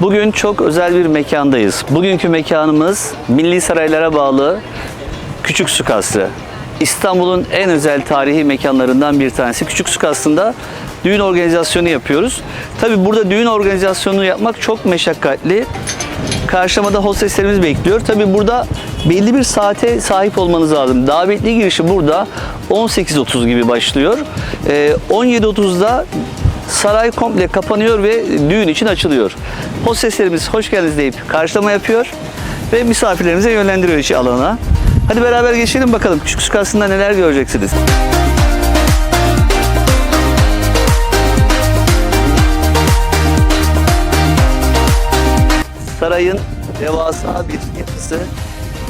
Bugün çok özel bir mekandayız. Bugünkü mekanımız Milli Saraylara bağlı Küçük Su Kasrı. İstanbul'un en özel tarihi mekanlarından bir tanesi. Küçük Su Kasrı'nda düğün organizasyonu yapıyoruz. Tabi burada düğün organizasyonu yapmak çok meşakkatli. Karşılamada hosteslerimiz bekliyor. Tabi burada belli bir saate sahip olmanız lazım. Davetli girişi burada 18.30 gibi başlıyor. Ee, 17.30'da saray komple kapanıyor ve düğün için açılıyor. Hosteslerimiz hoş geldiniz deyip karşılama yapıyor ve misafirlerimize yönlendiriyor işi alana. Hadi beraber geçelim bakalım Küçük Su Kasrı'nda neler göreceksiniz. Sarayın devasa bir yapısı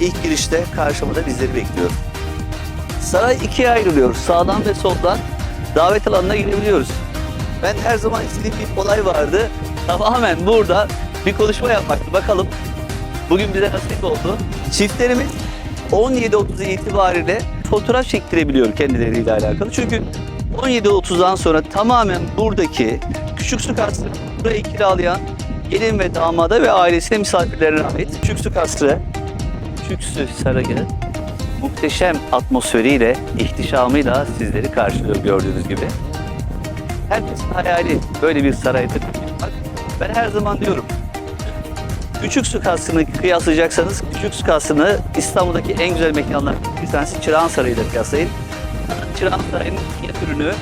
ilk girişte karşımda bizleri bekliyor. Saray ikiye ayrılıyor. Sağdan ve soldan davet alanına girebiliyoruz. Ben her zaman istediğim bir olay vardı. Tamamen burada bir konuşma yapmaktı. Bakalım bugün bize nasip oldu. Çiftlerimiz 17.30 itibariyle fotoğraf çektirebiliyor kendileriyle alakalı. Çünkü 17.30'dan sonra tamamen buradaki küçük su kasrı burayı kiralayan gelin ve damada ve ailesine misafirlerine ait küçük su kasrı, küçük su sarayı muhteşem atmosferiyle, ihtişamıyla sizleri karşılıyor gördüğünüz gibi. Herkesin hayali böyle bir sarayda bulunmak. Ben her zaman diyorum, Küçük su kasrını kıyaslayacaksanız Küçük su kasrını İstanbul'daki en güzel mekanlar bir tanesi Çırağan Sarayı ile kıyaslayın. Çırağan Sarayı'nın yeni ürünü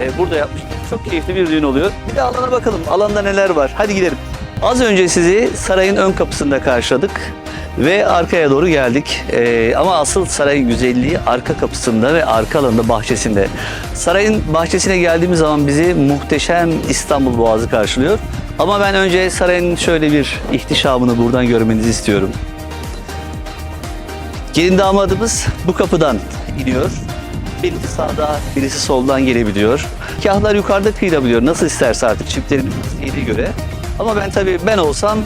e, burada yapmış. Çok keyifli bir düğün oluyor. Bir de alana bakalım. Alanda neler var? Hadi gidelim. Az önce sizi sarayın ön kapısında karşıladık ve arkaya doğru geldik. Ee, ama asıl sarayın güzelliği arka kapısında ve arka alanında bahçesinde. Sarayın bahçesine geldiğimiz zaman bizi muhteşem İstanbul Boğazı karşılıyor. Ama ben önce sarayın şöyle bir ihtişamını buradan görmenizi istiyorum. Gelin damadımız bu kapıdan iniyor. Birisi sağda, birisi soldan gelebiliyor. Kahlar yukarıda kıyılabiliyor. Nasıl isterse artık çiftlerin isteğine göre. Ama ben tabii ben olsam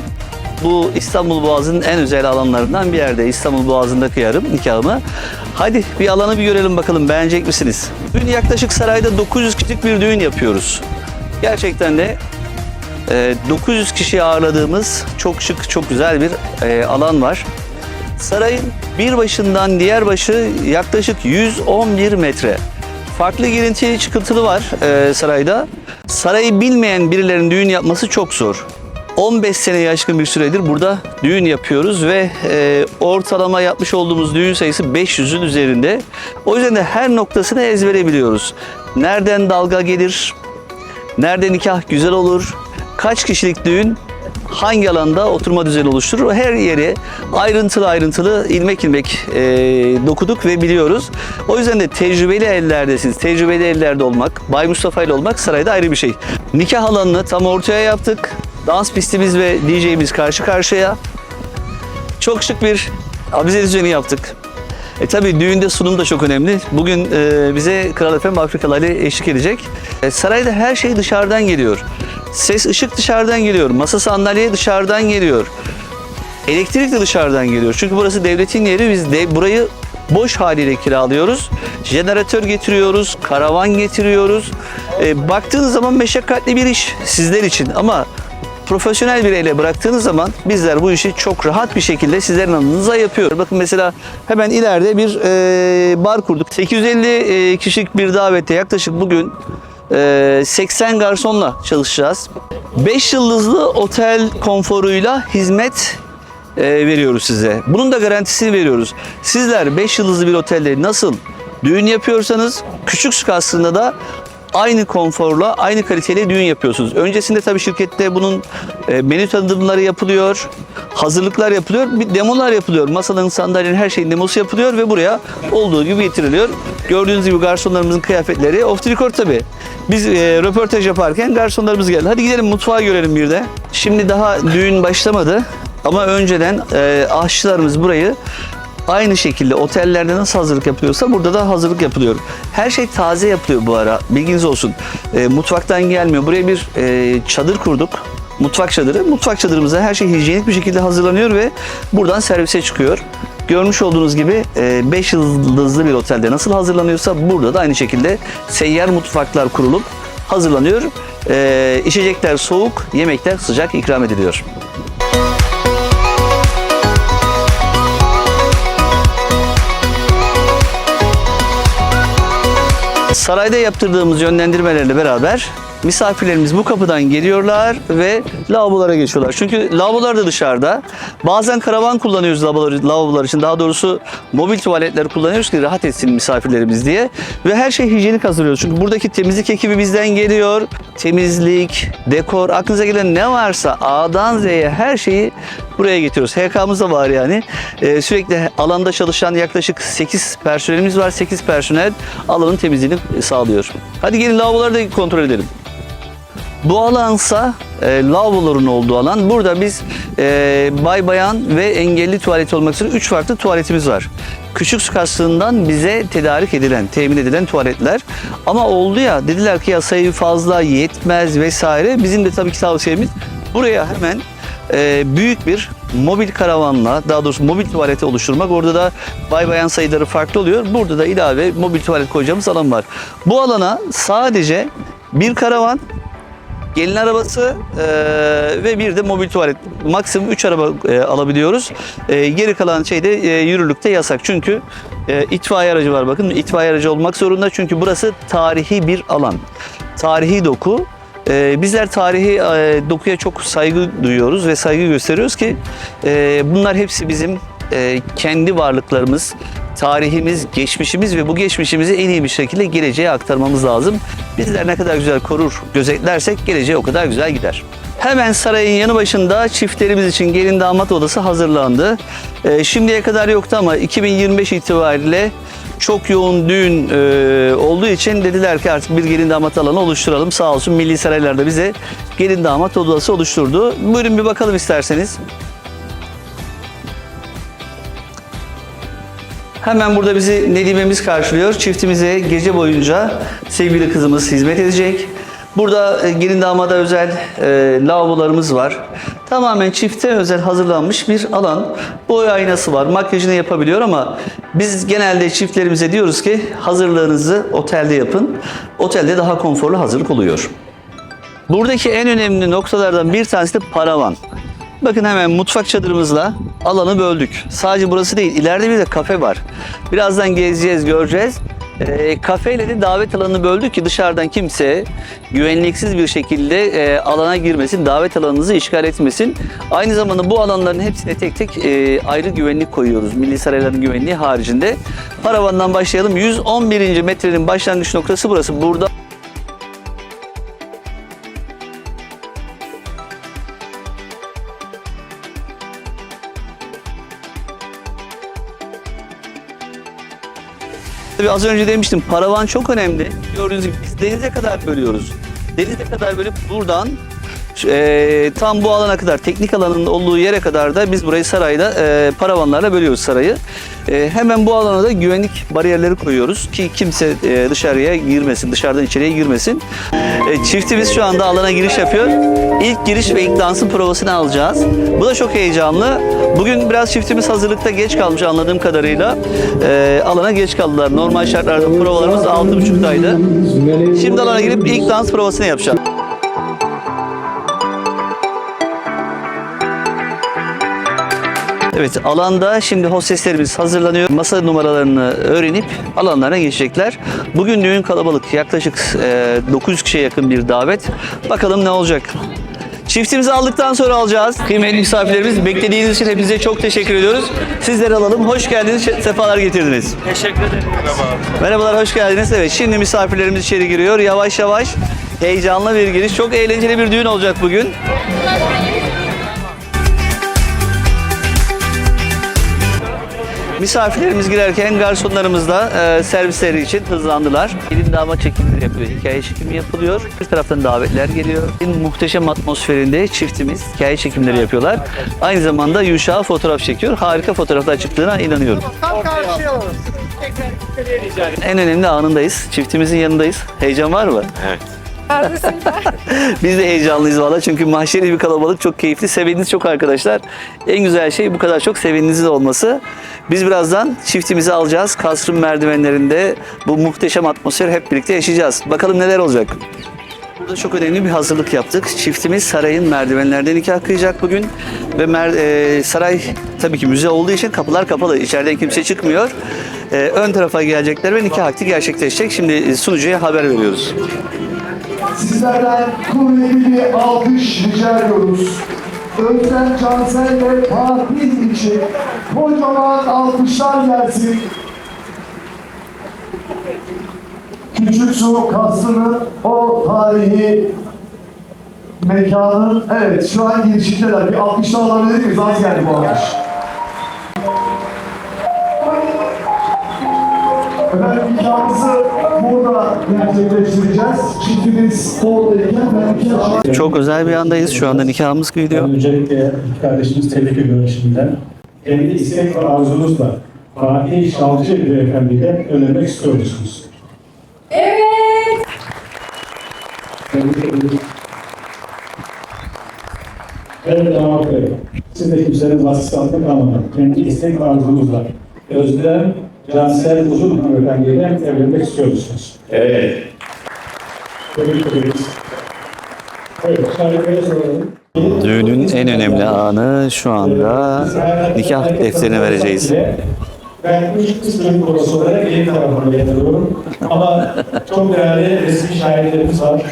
bu İstanbul Boğazı'nın en özel alanlarından bir yerde. İstanbul Boğazı'nda kıyarım nikahımı. Hadi bir alanı bir görelim bakalım beğenecek misiniz? Bugün yaklaşık sarayda 900 kişilik bir düğün yapıyoruz. Gerçekten de e, 900 kişi ağırladığımız çok şık, çok güzel bir e, alan var. Sarayın bir başından diğer başı yaklaşık 111 metre. Farklı girinti çıkıntılı var e, sarayda. Sarayı bilmeyen birilerinin düğün yapması çok zor. 15 seneye aşkın bir süredir burada düğün yapıyoruz ve e, ortalama yapmış olduğumuz düğün sayısı 500'ün üzerinde. O yüzden de her noktasını ezbere biliyoruz. Nereden dalga gelir, nerede nikah güzel olur, kaç kişilik düğün hangi alanda oturma düzeni oluşturur. Her yeri ayrıntılı ayrıntılı ilmek ilmek e, dokuduk ve biliyoruz. O yüzden de tecrübeli ellerdesiniz. Tecrübeli ellerde olmak, Bay Mustafa ile olmak sarayda ayrı bir şey. Nikah alanını tam ortaya yaptık. Dans pistimiz ve DJ'miz karşı karşıya. Çok şık bir avize düzeni yaptık. E tabi düğünde sunum da çok önemli. Bugün e, bize Kral Efem Afrikalı Ali eşlik edecek. E, sarayda her şey dışarıdan geliyor. Ses ışık dışarıdan geliyor. Masa sandalye dışarıdan geliyor. Elektrik de dışarıdan geliyor. Çünkü burası devletin yeri. Biz de burayı boş haliyle kiralıyoruz. Jeneratör getiriyoruz, karavan getiriyoruz. E, baktığınız zaman meşakkatli bir iş sizler için ama profesyonel bir ele bıraktığınız zaman bizler bu işi çok rahat bir şekilde sizlerin adınıza yapıyoruz. Bakın mesela hemen ileride bir e, bar kurduk. 850 e, kişilik bir davette yaklaşık bugün e, 80 garsonla çalışacağız. 5 yıldızlı otel konforuyla hizmet e, veriyoruz size. Bunun da garantisini veriyoruz. Sizler 5 yıldızlı bir otelde nasıl düğün yapıyorsanız küçük aslında da aynı konforla, aynı kaliteli düğün yapıyorsunuz. Öncesinde tabii şirkette bunun e, menü tanıtımları yapılıyor, hazırlıklar yapılıyor, bir demolar yapılıyor. Masanın, sandalyenin her şeyin demosu yapılıyor ve buraya olduğu gibi getiriliyor. Gördüğünüz gibi garsonlarımızın kıyafetleri off the record tabii. Biz e, röportaj yaparken garsonlarımız geldi. Hadi gidelim mutfağa görelim bir de. Şimdi daha düğün başlamadı ama önceden e, aşçılarımız burayı Aynı şekilde otellerde nasıl hazırlık yapılıyorsa burada da hazırlık yapılıyor. Her şey taze yapılıyor bu ara. Bilginiz olsun. E, mutfaktan gelmiyor. Buraya bir e, çadır kurduk. Mutfak çadırı. Mutfak çadırımızda her şey hijyenik bir şekilde hazırlanıyor ve buradan servise çıkıyor. Görmüş olduğunuz gibi 5 yıldızlı bir otelde nasıl hazırlanıyorsa burada da aynı şekilde seyyar mutfaklar kurulup hazırlanıyor. Ee, içecekler soğuk, yemekler sıcak ikram ediliyor. Sarayda yaptırdığımız yönlendirmelerle beraber misafirlerimiz bu kapıdan geliyorlar ve lavabolara geçiyorlar. Çünkü lavabolar da dışarıda. Bazen karavan kullanıyoruz lavabolar, lavabolar için. Daha doğrusu mobil tuvaletler kullanıyoruz ki rahat etsin misafirlerimiz diye. Ve her şey hijyenik hazırlıyoruz. Çünkü buradaki temizlik ekibi bizden geliyor. Temizlik, dekor, aklınıza gelen ne varsa A'dan Z'ye her şeyi buraya getiriyoruz. HK'mız da var yani. Ee, sürekli alanda çalışan yaklaşık 8 personelimiz var. 8 personel alanın temizliğini sağlıyor. Hadi gelin lavaboları da kontrol edelim. Bu alansa e, lavaboların olduğu alan. Burada biz e, bay bayan ve engelli tuvalet olmak üzere 3 farklı tuvaletimiz var. Küçük su kastığından bize tedarik edilen, temin edilen tuvaletler. Ama oldu ya dediler ki ya sayı fazla yetmez vesaire. Bizim de tabii ki tavsiyemiz buraya hemen e, büyük bir mobil karavanla daha doğrusu mobil tuvaleti oluşturmak. Orada da bay bayan sayıları farklı oluyor. Burada da ilave mobil tuvalet koyacağımız alan var. Bu alana sadece bir karavan gelin arabası e, ve bir de mobil tuvalet. Maksimum 3 araba e, alabiliyoruz. E, geri kalan şey de e, yürürlükte yasak. Çünkü e, itfaiye aracı var bakın. itfaiye aracı olmak zorunda. Çünkü burası tarihi bir alan. Tarihi doku. E, bizler tarihi e, dokuya çok saygı duyuyoruz ve saygı gösteriyoruz ki e, bunlar hepsi bizim e, kendi varlıklarımız, tarihimiz, geçmişimiz ve bu geçmişimizi en iyi bir şekilde geleceğe aktarmamız lazım. Bizler ne kadar güzel korur, gözetlersek geleceğe o kadar güzel gider. Hemen sarayın yanı başında çiftlerimiz için gelin damat odası hazırlandı. E, şimdiye kadar yoktu ama 2025 itibariyle çok yoğun düğün e, olduğu için dediler ki artık bir gelin damat alanı oluşturalım. Sağ olsun Milli Saraylar da bize gelin damat odası oluşturdu. Buyurun bir bakalım isterseniz. Hemen burada bizi Nedime'miz karşılıyor. Çiftimize gece boyunca sevgili kızımız hizmet edecek. Burada e, gelin damada özel e, lavabolarımız var. Tamamen çifte özel hazırlanmış bir alan. Boy aynası var. Makyajını yapabiliyor ama biz genelde çiftlerimize diyoruz ki hazırlığınızı otelde yapın. Otelde daha konforlu hazırlık oluyor. Buradaki en önemli noktalardan bir tanesi de paravan. Bakın hemen mutfak çadırımızla alanı böldük. Sadece burası değil, ileride bir de kafe var. Birazdan gezeceğiz, göreceğiz. E, kafeyle de davet alanını böldük ki dışarıdan kimse güvenliksiz bir şekilde e, alana girmesin, davet alanınızı işgal etmesin. Aynı zamanda bu alanların hepsine tek tek e, ayrı güvenlik koyuyoruz. Milli Sarayların güvenliği haricinde. Paravandan başlayalım. 111. metrenin başlangıç noktası burası. Burada Tabii az önce demiştim paravan çok önemli. Gördüğünüz gibi biz denize kadar bölüyoruz. Denize kadar bölüp buradan e, tam bu alana kadar teknik alanın olduğu yere kadar da biz burayı sarayda e, paravanlarla bölüyoruz sarayı. E, hemen bu alana da güvenlik bariyerleri koyuyoruz ki kimse e, dışarıya girmesin, dışarıdan içeriye girmesin. E, çiftimiz şu anda alana giriş yapıyor. İlk giriş ve ilk dansın provasını alacağız. Bu da çok heyecanlı. Bugün biraz çiftimiz hazırlıkta geç kalmış anladığım kadarıyla. E, alana geç kaldılar. Normal şartlarda provalarımız 6.30'daydı. Şimdi alana girip ilk dans provasını yapacağız. Evet alanda şimdi hosteslerimiz hazırlanıyor. Masa numaralarını öğrenip alanlarına geçecekler. Bugün düğün kalabalık. Yaklaşık e, 900 kişiye yakın bir davet. Bakalım ne olacak. Çiftimizi aldıktan sonra alacağız. Kıymetli misafirlerimiz beklediğiniz için hepinize çok teşekkür ediyoruz. Sizleri alalım. Hoş geldiniz. Sefalar getirdiniz. Teşekkür ederim. Merhaba. Merhabalar, hoş geldiniz. Evet, şimdi misafirlerimiz içeri giriyor. Yavaş yavaş heyecanlı bir giriş. Çok eğlenceli bir düğün olacak bugün. Misafirlerimiz girerken garsonlarımız da e, servisleri için hızlandılar. Gelin damat çekimleri yapıyor, hikaye çekimi yapılıyor. Bir taraftan davetler geliyor. En muhteşem atmosferinde çiftimiz hikaye çekimleri yapıyorlar. Aynı zamanda Yuşa fotoğraf çekiyor. Harika fotoğraflar çıktığına inanıyorum. Tam karşıya alalım. En önemli anındayız. Çiftimizin yanındayız. Heyecan var mı? Evet. Biz de heyecanlıyız valla çünkü mahşeri bir kalabalık çok keyifli. Seveniniz çok arkadaşlar. En güzel şey bu kadar çok seveninizin olması. Biz birazdan çiftimizi alacağız. Kasrın merdivenlerinde bu muhteşem atmosferi hep birlikte yaşayacağız. Bakalım neler olacak. Burada çok önemli bir hazırlık yaptık. Çiftimiz sarayın merdivenlerden nikah kıyacak bugün. Ve mer- e, saray tabii ki müze olduğu için kapılar kapalı. İçeriden kimse çıkmıyor. E, ön tarafa gelecekler ve nikah akdi gerçekleşecek. Şimdi sunucuya haber veriyoruz. Sizlerden kuvvetli bir alkış rica ediyoruz. Özlem Cansel ve Fatih için kocaman alkışlar gelsin. Küçük Su Kasrı'nın o tarihi mekanın, evet şu an girişindeler. Bir alkışlar alabilir miyiz? Az geldi bu alkış. Efendim nikahımızı burada gerçekleştireceğiz. Çiftimiz oradayken ben iki aşağı... Çok özel bir andayız. Şu anda nikahımız kıyılıyor. Öncelikle iki kardeşimiz tebrik ediyorum şimdiden. Kendi istek ve arzunuzla Fatih Şalcı Beyefendi'yle önlemek istiyor musunuz? Evet. Evet damat bey, siz de kimsenin baskısı altında kalmadan kendi istek ve arzunuzla Özlem Cansel Uzun Hanımefendi'yle evlenmek istiyor musunuz? Evet. Tebrik ederiz. Evet, şarkıya soralım. Düğünün en önemli anı şu anda nikah defterini vereceğiz. Ben ilk kısmın babası olarak yeni tarafına yer alıyorum. Ama çok değerli resmi şahitlerimiz var.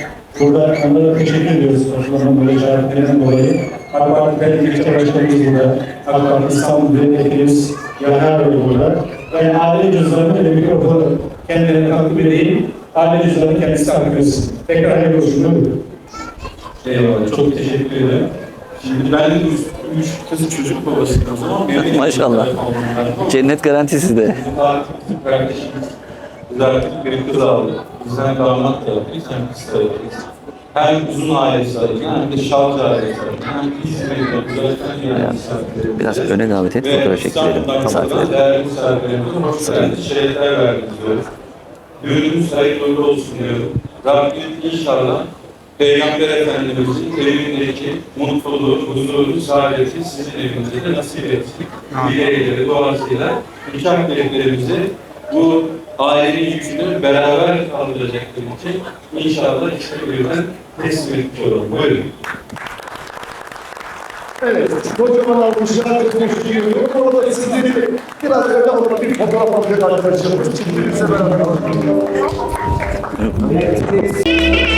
Burada onlara teşekkür ediyoruz. Toplamın böyle şahitlerinden dolayı. AK Parti Belediye Başkanımız burada. AK Parti İstanbul Belediyemiz Yanar Bey burada. Ben aile cüzdanını ve mikrofonu kendilerine takdim edeyim. Aile cüzdanını kendisi takdim etsin. Tekrar hayırlı olsun. Eyvallah, çok teşekkür ederim. Şimdi ben üç, üç kız çocuk babasıyım o zaman. Benim Maşallah. Cennet garantisi bizim kardeşimiz, biz artık bir kız aldık. Bizden damat tarafıyız, hem kız tarafıyız. Hem uzun ailesi adına hem de şalcı ailesi adına hem İzmir'de misafirlerimize Biraz öne davet et, ve fotoğraf çekilelim İstanbul'dan misafirleri. katılan değerli misafirlerimize hoş geldiniz, şerefler verdiniz diyoruz. Düğünümüz hayırlı uğurlu olsun diyorum. Rabbim inşallah Peygamber Efendimizin evindeki mutluluğu, huzuru, saadeti sizin evinizde de nasip etsin. Dileğiyle, duasıyla nikah dileklerimizi bu ailenin yükünü beraber kaldıracakları için inşallah işbirliğinden teslim olalım. Buyurun. Evet, kocaman teşekkür ediyorum. Orada sizleri biraz öyle alalım, bir fotoğraf alacak arkadaşlarımız. Çiftimizle beraber alalım. Düğün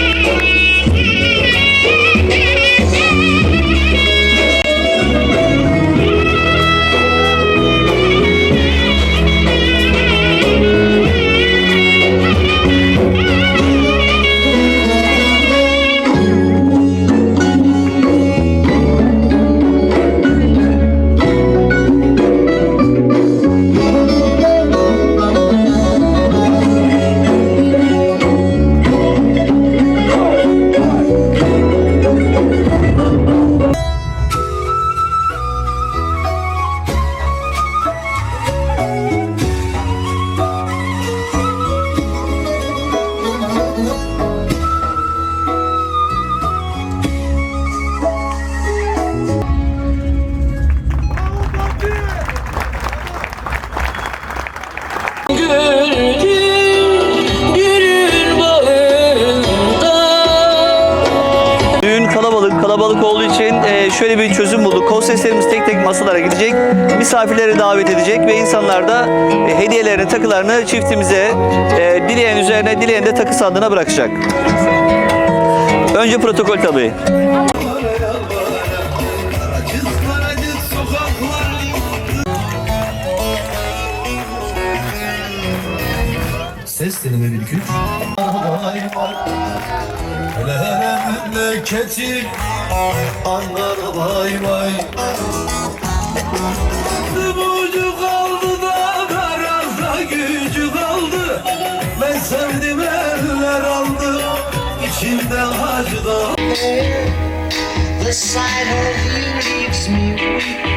kalabalık, olduğu için e, şöyle bir çözüm bulduk. Hosteslerimiz tek tek masalara gidecek, misafirleri davet edecek ve insanlar da e, hediyelerini, takılarını çiftimize e, dileyen üzerine, dileyen de takı sandığına bırakacak. Önce protokol tabii. Deneme bir. Vay vay. Hele memleketim Ankara vay vay. Ucu kaldı da biraz da gücü kaldı. Ben sevdim eller aldı. İçimde acı da The sight of you leaves me weak.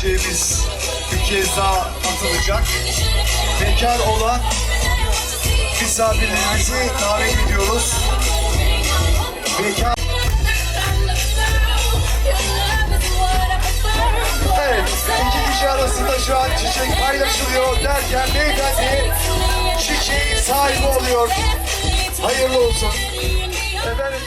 Şeyimiz bir kez daha atılacak. Bekar olan misafirlerimizi davet ediyoruz. Bekar Evet, kişi arasında şu an çiçek paylaşılıyor derken beyefendi çiçeğin sahibi oluyor. Hayırlı olsun. Efendim